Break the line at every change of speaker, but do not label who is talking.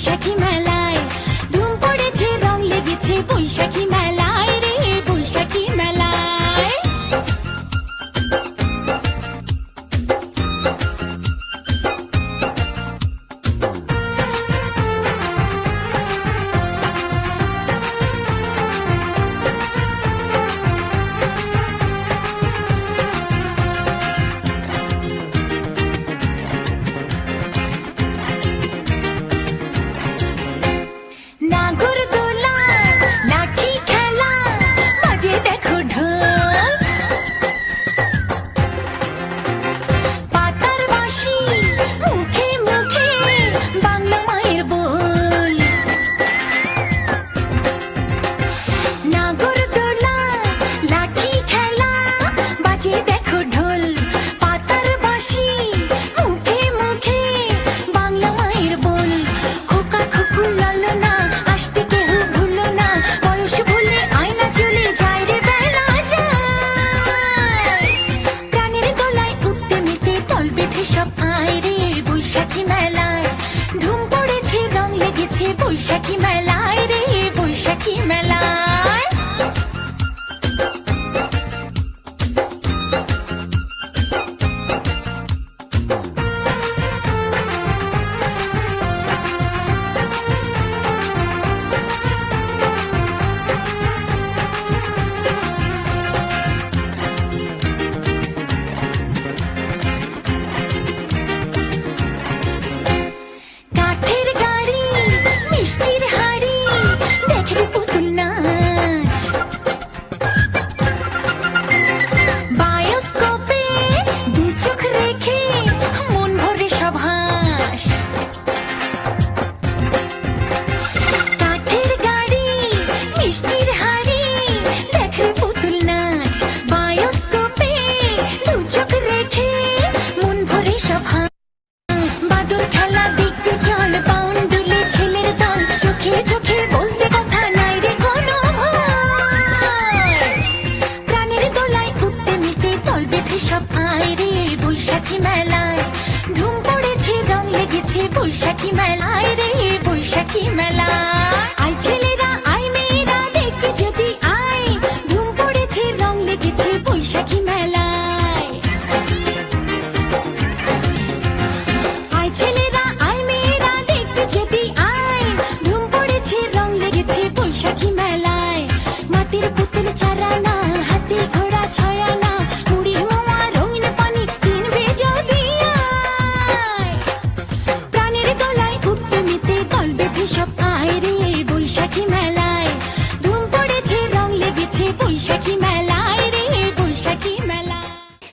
বৈশাখী মেলায়। ধুম পড়েছে রং লেগেছে বৈশাখী মেলায়। চোখে চোখে বলতে কথা নাই রে প্রাণের দোলায় উঠতে নিতে তল সব আয় রে, বৈশাখী মেলায়। ধুম পড়েছে, রং লেগেছে বৈশাখী মেলায় রে, বৈশাখী মেলায়।